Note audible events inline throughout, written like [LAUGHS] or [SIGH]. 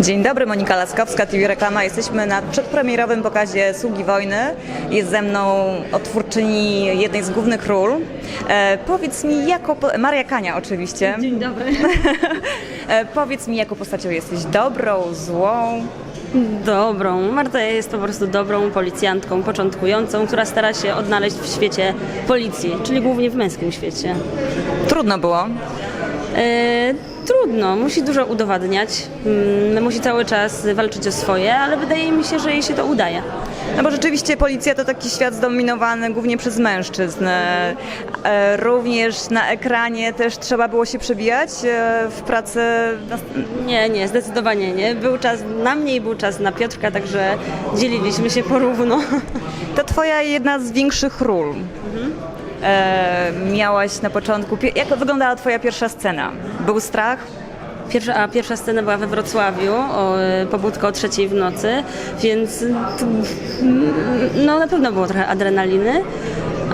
Dzień dobry, Monika Laskowska, TV Reklama. Jesteśmy na przedpremierowym pokazie Sługi Wojny. Jest ze mną otwórczyni jednej z głównych ról. E, powiedz mi, jako... Maria Kania oczywiście. Dzień dobry. [LAUGHS] E, powiedz mi, jaką postacią jesteś? Dobrą, złą? Dobrą. Marta jest po prostu dobrą policjantką, początkującą, która stara się odnaleźć w świecie policji, czyli głównie w męskim świecie. Trudno było. E, trudno, musi dużo udowadniać, mm, musi cały czas walczyć o swoje, ale wydaje mi się, że jej się to udaje. No bo rzeczywiście policja to taki świat zdominowany głównie przez mężczyzn. E, również na ekranie też trzeba było się przebijać e, w pracy. na- Nie, nie, zdecydowanie nie. Był czas na mnie i był czas na Piotrka, także dzieliliśmy się porówno. [LAUGHS] To twoja jedna z większych ról. E, miałaś na początku. Jak wyglądała twoja pierwsza scena? Był strach? Pierwsza, a pierwsza scena była we Wrocławiu, o, e, pobudka o trzeciej w nocy, więc mm, no na pewno było trochę adrenaliny,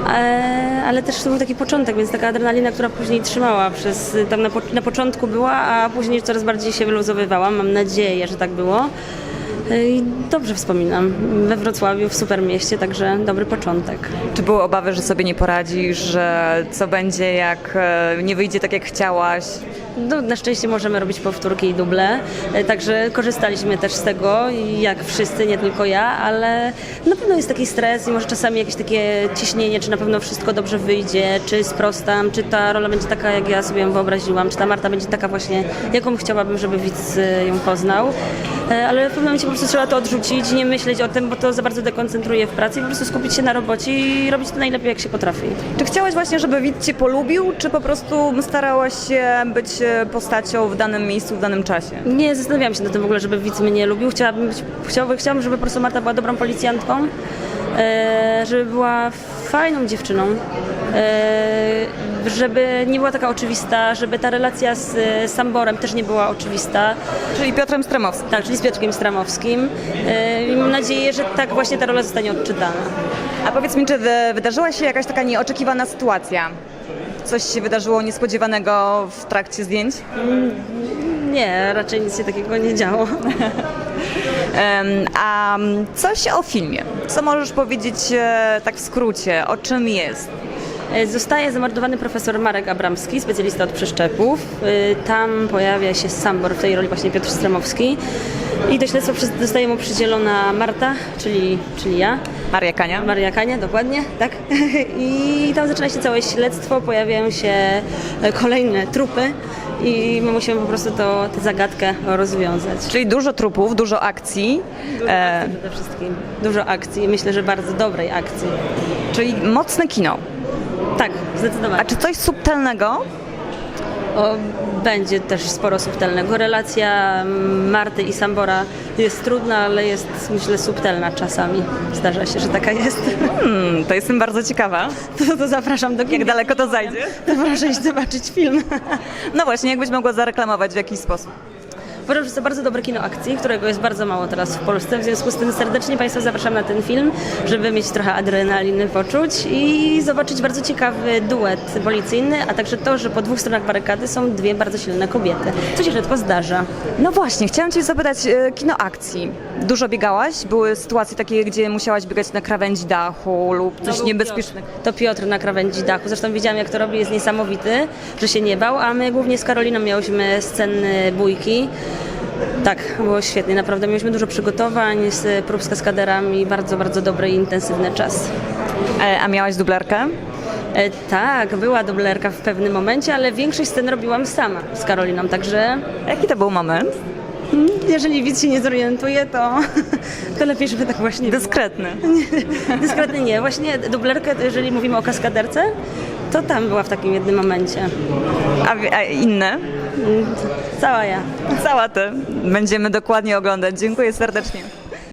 e, ale też to był taki początek, więc taka adrenalina, która później trzymała przez, tam na, po, na początku była, a później coraz bardziej się wyluzowywała, mam nadzieję, że tak było. E, I dobrze wspominam, we Wrocławiu, w super mieście, także dobry początek. Czy były obawy, że sobie nie poradzisz, że co będzie, jak e, nie wyjdzie tak, jak chciałaś? No, na szczęście możemy robić powtórki i duble, e, także korzystaliśmy też z tego, jak wszyscy, nie tylko ja, ale na pewno jest taki stres i może czasami jakieś takie ciśnienie, czy na pewno wszystko dobrze wyjdzie, czy sprostam, czy ta rola będzie taka, jak ja sobie ją wyobraziłam, czy ta Marta będzie taka właśnie, jaką chciałabym, żeby widz ją poznał. Ale w pewnym momencie prostu trzeba to odrzucić, nie myśleć o tym, bo to za bardzo dekoncentruje w pracy i po prostu skupić się na robocie i robić to najlepiej, jak się potrafi. Czy chciałaś właśnie, żeby widz cię polubił, czy po prostu starałaś się być e, postacią w danym miejscu, w danym czasie? Nie zastanawiałam się nad tym w ogóle, żeby widz mnie lubił. Chciałabym, być, chciałabym, chciałabym żeby po prostu Marta była dobrą policjantką, e, żeby była fajną dziewczyną, e, żeby nie była taka oczywista, żeby ta relacja z Samborem też nie była oczywista. Czyli Piotrem Stremowskim. Tak, czyli z Piotrkiem Stramowskim. E, I mam nadzieję, że tak właśnie ta rola zostanie odczytana. A powiedz mi, czy wy, wydarzyła się jakaś taka nieoczekiwana sytuacja? Coś się wydarzyło niespodziewanego w trakcie zdjęć? Nie, raczej nic się takiego nie działo. [LAUGHS] A mm, coś o filmie. Co możesz powiedzieć e, tak w skrócie? O czym jest? E, Zostaje zamordowany profesor Marek Abramski, specjalista od przeszczepów. E, Tam pojawia się Sambor, w tej roli właśnie Piotr Stramowski. I do śledztwa zostaje mu przydzielona Marta, czyli, czyli ja, Maria Kania? Maria Kania, dokładnie, tak. [LAUGHS] I tam zaczyna się całe śledztwo, pojawiają się e, kolejne trupy i my musimy po prostu to, tę zagadkę rozwiązać. Czyli dużo trupów, dużo akcji, e, Przede wszystkim dużo akcji, myślę, że bardzo dobrej akcji. czyli mocne kino. Tak, zdecydowanie. A czy coś subtelnego? O, będzie też sporo subtelnego. Relacja Marty i Sambora jest trudna, ale jest myślę subtelna czasami. Zdarza się, że taka jest. Hmm, to jestem bardzo ciekawa. To, to zapraszam do. Jak daleko to zajdzie? To proszę iść zobaczyć film. No właśnie, jakbyś mogła zareklamować w jakiś sposób. Uważam, że to bardzo dobre kino akcji, którego jest bardzo mało teraz w Polsce. W związku z tym serdecznie Państwa zapraszam na ten film, żeby mieć trochę adrenaliny poczuć i zobaczyć bardzo ciekawy duet policyjny, a także to, że po dwóch stronach barykady są dwie bardzo silne kobiety. Co się rzadko zdarza. No właśnie, chciałam Cię zapytać, e, kino akcji. Dużo biegałaś? Były sytuacje takie, gdzie musiałaś biegać na krawędzi dachu lub coś był niebezpiecznego? Piotr. To Piotr na krawędzi dachu. Zresztą widziałam, jak to robi, jest niesamowity, że się nie bał, a my głównie z Karoliną miałyśmy sceny bójki. Tak, było świetnie, naprawdę mieliśmy dużo przygotowań z prób z kaskaderami, bardzo, bardzo dobry i intensywny czas. E, a miałaś dublerkę? E, tak, była dublerka w pewnym momencie, ale większość scen robiłam sama z Karoliną, także Jaki to był moment? mm, jeżeli widz się nie zorientuje, to, [LAUGHS] to lepiej, żeby tak właśnie było. [LAUGHS] Dyskretny. Nie. Właśnie dublerkę, jeżeli mówimy o kaskaderce, to tam była w takim jednym momencie. A, wi- a inne? Mm, Cała ja. Cała ty. Będziemy dokładnie oglądać. Dziękuję serdecznie.